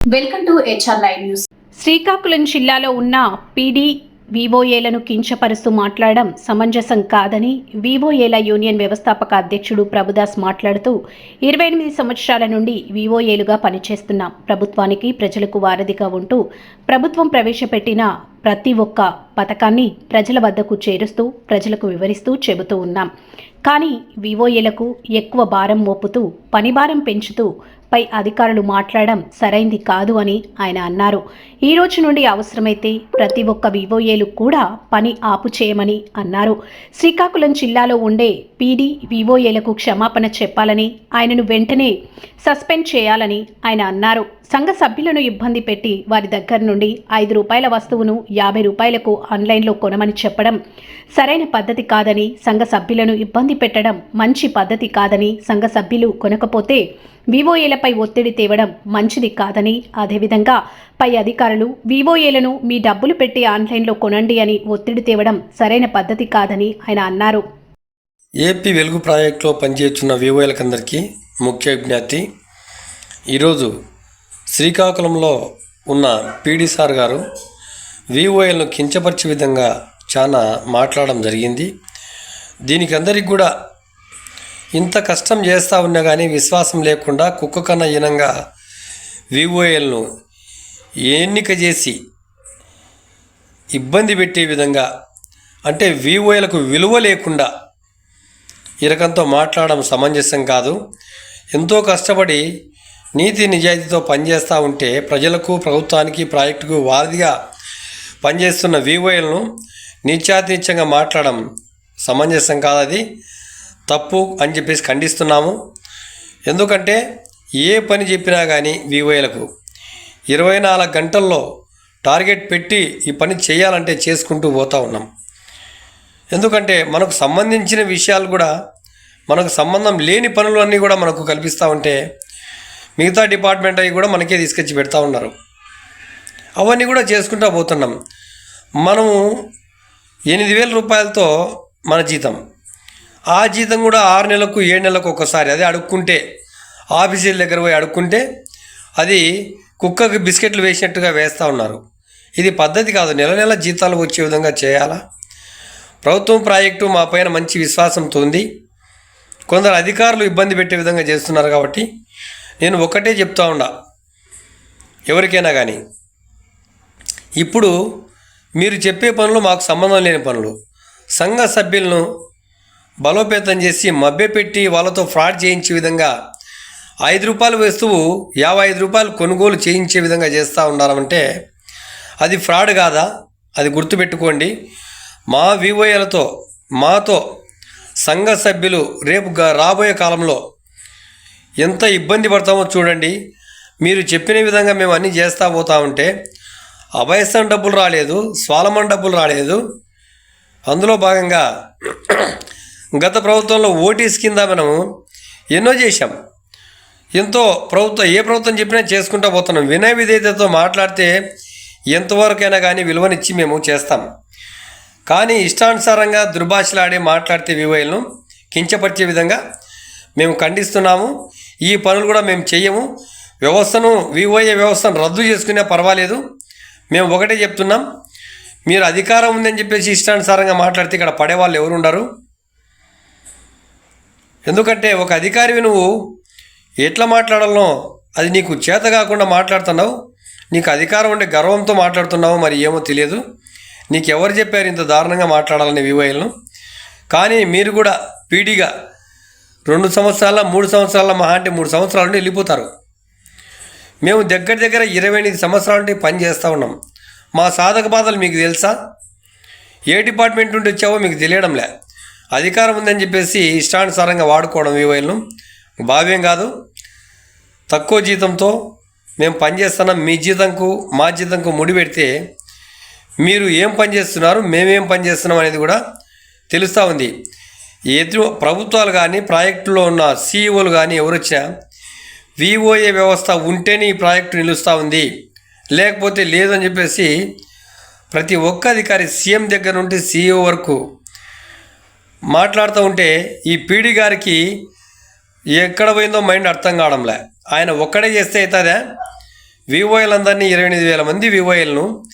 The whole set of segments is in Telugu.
Welcome to HR live news. Srikakulam జిల్లాలో ఉన్న పీడీ వివోఏలను కించపరుస్తూ మాట్లాడడం సమంజసం కాదని వివోఏల యూనియన్ వ్యవస్థాపక అధ్యక్షుడు ప్రభుదాస్ మాట్లాడుతూ ఇరవై ఎనిమిది సంవత్సరాల నుండి వివోఏలుగా పనిచేస్తున్నాం ప్రభుత్వానికి ప్రజలకు వారధిగా ఉంటూ ప్రభుత్వం ప్రవేశపెట్టిన ప్రతి ఒక్క పథకాన్ని ప్రజల వద్దకు చేరుస్తూ ప్రజలకు వివరిస్తూ చెబుతూ ఉన్నాం. కానీ వివోఏలకు ఎక్కువ భారం మోపుతూ పని భారం పెంచుతూ పై అధికారులు మాట్లాడడం సరైంది కాదు అని ఆయన అన్నారు. ఈ రోజు నుండి అవసరమైతే ప్రతి ఒక్క వివోఏలు కూడా పని ఆపు చేయమని అన్నారు. శ్రీకాకుళం జిల్లాలో ఉండే పీడీ వివోఏలకు క్షమాపణ చెప్పాలని ఆయనను వెంటనే సస్పెండ్ చేయాలని ఆయన అన్నారు. సంఘ సభ్యులను ఇబ్బంది పెట్టి వారి దగ్గర నుండి ఐదు రూపాయల వస్తువును యాభై రూపాయలకు ఆన్లైన్లో కొనమని చెప్పడం సరైన పద్ధతి కాదని సంఘ సభ్యులను ఇబ్బంది పెట్టడం మంచి పద్ధతి కాదని సంఘ సభ్యులు కొనకపోతే వివోఏలపై ఒత్తిడి తేవడం మంచిది కాదని అదేవిధంగా పై అధికారులు వివోఏలను మీ డబ్బులు పెట్టి ఆన్లైన్లో కొనండి అని ఒత్తిడి తేవడం సరైన పద్ధతి కాదని ఆయన అన్నారు. ఏపీ వెలుగు ప్రాజెక్టులో పనిచేస్తున్న వివోఏలకందరికీ ముఖ్య విజ్ఞప్తి. ఈరోజు శ్రీకాకుళంలో ఉన్న పీడీ సార్ గారు వివోఎల్ను కించపరిచే విధంగా చాలా మాట్లాడడం జరిగింది. దీనికి అందరికి కూడా ఇంత కష్టం చేస్తూ ఉన్నా కానీ విశ్వాసం లేకుండా కుక్క కన్న ఈనంగా వివోఎల్ను ఎన్నిక చేసి ఇబ్బంది పెట్టే విధంగా అంటే వివోఎలకు విలువ లేకుండా ఇరకంతో మాట్లాడడం సమంజసం కాదు. ఎంతో కష్టపడి నీతి నిజాయితీతో పనిచేస్తూ ఉంటే ప్రజలకు ప్రభుత్వానికి ప్రాజెక్టుకు వారధిగా పనిచేస్తున్న వివోఎల్ను నీచాతినిత్యంగా మాట్లాడడం సమంజసం కాదు అది తప్పు అని చెప్పేసి ఖండిస్తున్నాము. ఎందుకంటే ఏ పని చెప్పినా కానీ వివోఏలకు ఇరవై నాలుగు గంటల్లో టార్గెట్ పెట్టి ఈ పని చేయాలంటే చేసుకుంటూ పోతూ ఉన్నాం. ఎందుకంటే మనకు సంబంధించిన విషయాలు కూడా మనకు సంబంధం లేని పనులు అన్నీ కూడా మనకు కల్పిస్తూ ఉంటే మిగతా డిపార్ట్మెంట్ అవి కూడా మనకే తీసుకొచ్చి పెడతా ఉన్నారు. అవన్నీ కూడా చేసుకుంటూ పోతున్నాం. మనము ఎనిమిది వేల రూపాయలతో మన జీతం. ఆ జీతం కూడా ఆరు నెలలకు ఏడు నెలలకు ఒకసారి. అదే అడుక్కుంటే ఆఫీసుల దగ్గర పోయి అడుక్కుంటే అది కుక్కకి బిస్కెట్లు వేసినట్టుగా వేస్తూ ఉన్నారు. ఇది పద్ధతి కాదు. నెల నెల జీతాలు వచ్చే విధంగా చేయాలా? ప్రభుత్వం ప్రాజెక్టు మా పైన మంచి విశ్వాసంతో ఉంది. కొందరు అధికారులు ఇబ్బంది పెట్టే విధంగా చేస్తున్నారు కాబట్టి నేను ఒకటే చెప్తా ఉండా ఎవరికైనా కానీ ఇప్పుడు మీరు చెప్పే పనులు మాకు సంబంధం లేని పనులు. సంఘ సభ్యులను బలోపేతం చేసి మభ్యపెట్టి వాళ్ళతో ఫ్రాడ్ చేయించే విధంగా ఐదు రూపాయల వస్తువు యాభై ఐదు రూపాయలు కొనుగోలు చేయించే విధంగా చేస్తూ ఉన్నారంటే అది ఫ్రాడ్ కాదా? అది గుర్తుపెట్టుకోండి. మా వివోఏలతో మాతో సంఘ సభ్యులు రేపు రాబోయే కాలంలో ఎంత ఇబ్బంది పడతామో చూడండి. మీరు చెప్పిన విధంగా మేము అన్నీ చేస్తూ పోతా ఉంటే అభయస్థం డబ్బులు రాలేదు స్వాలమన్ డబ్బులు రాలేదు. అందులో భాగంగా గత ప్రభుత్వంలో ఓటీస్ కింద మనము ఎన్నో చేశాం. ఎంతో ప్రభుత్వం ఏ ప్రభుత్వం చెప్పినా చేసుకుంటూ పోతున్నాం. వినయ విధేయతతో మాట్లాడితే ఎంతవరకైనా కానీ విలువనిచ్చి మేము చేస్తాం. కానీ ఇష్టానుసారంగా దుర్భాషలాడి మాట్లాడితే వివోయలను కించపరిచే విధంగా మేము ఖండిస్తున్నాము. ఈ పనులు కూడా మేము చెయ్యము. వ్యవస్థను వివోఏ వ్యవస్థను రద్దు చేసుకునే పర్వాలేదు. మేము ఒకటే చెప్తున్నాం. మీరు అధికారం ఉందని చెప్పేసి ఇష్టానుసారంగా మాట్లాడితే ఇక్కడ పడేవాళ్ళు ఎవరు ఉండరు ఎందుకంటే ఒక అధికారివి నువ్వు ఎట్లా మాట్లాడాలనో అది నీకు చేత కాకుండా మాట్లాడుతున్నావు. నీకు అధికారం ఉండే గర్వంతో మాట్లాడుతున్నావు మరి ఏమో తెలియదు. నీకు ఎవరు చెప్పారు ఇంత దారుణంగా మాట్లాడాలని వివోఏలను కానీ మీరు కూడా పీడీగా రెండు సంవత్సరాల మూడు సంవత్సరాల మహా అంటే మూడు సంవత్సరాల నుండి వెళ్ళిపోతారు. మేము దగ్గర దగ్గర ఇరవై ఎనిమిది సంవత్సరాల నుండి పని చేస్తూ ఉన్నాం. మా సాధక బాధలు మీకు తెలుసా? ఏ డిపార్ట్మెంట్ నుండి వచ్చావో మీకు తెలియడంలే. అధికారం ఉందని చెప్పేసి ఇష్టానుసారంగా వాడుకోవడం వీవైలను భావ్యం కాదు. తక్కువ జీతంతో మేము పనిచేస్తున్నాం మీ జీతంకు మా జీతంకు ముడి పెడితే మీరు ఏం పని చేస్తున్నారు? మేమేం పని చేస్తున్నాం అనేది కూడా తెలుస్తూ ఉంది. ఎదురు ప్రభుత్వాలు కానీ ప్రాజెక్టులో ఉన్న సీఈఓలు కానీ ఎవరు వచ్చినా విఓఏ వ్యవస్థ ఉంటేనే ఈ ప్రాజెక్టు నిలుస్తూ ఉంది. లేకపోతే లేదని చెప్పేసి ప్రతి ఒక్క అధికారి సీఎం దగ్గర నుండి సీఈఓ వరకు మాట్లాడుతూ ఉంటే ఈ పీడి గారికి ఎక్కడ పోయిందో మైండ్ అర్థం కావడంలే. ఆయన ఒక్కడే చేస్తే అవుతుందా? వివోఎలందరినీ ఇరవై ఎనిమిది వేల మంది వివోఎల్ను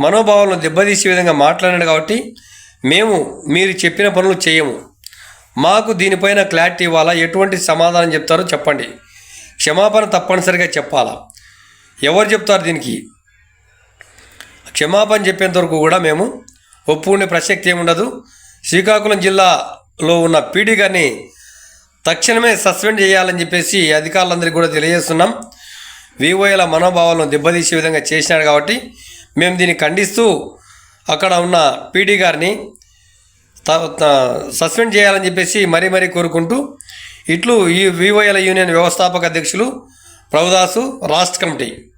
మనోభావాలను దెబ్బతీసే విధంగా మాట్లాడాడు కాబట్టి మేము మీరు చెప్పిన పనులు చేయము. మాకు దీనిపైన క్లారిటీ ఇవ్వాలా? ఎటువంటి సమాధానం చెప్తారో చెప్పండి. క్షమాపణ తప్పనిసరిగా చెప్పాలా? ఎవరు చెప్తారు దీనికి? క్షమాపణ చెప్పేంత వరకు కూడా మేము ఒప్పుకునే ప్రసక్తి ఏముండదు. శ్రీకాకుళం జిల్లాలో ఉన్న పీడీ గారిని తక్షణమే సస్పెండ్ చేయాలని చెప్పేసి అధికారులందరికీ కూడా తెలియజేస్తున్నాం. వివోఏల మనోభావాలను దెబ్బతీసే విధంగా చేసినాడు కాబట్టి మేము దీన్ని ఖండిస్తూ అక్కడ ఉన్న పీడీ గారిని త- సస్పెండ్ చేయాలని చెప్పేసి మరీ మరీ కోరుకుంటూ ఇట్లు ఈ వివోఏల యూనియన్ వ్యవస్థాపక అధ్యక్షులు ప్రభుదాసు రాష్ట్ర కమిటీ.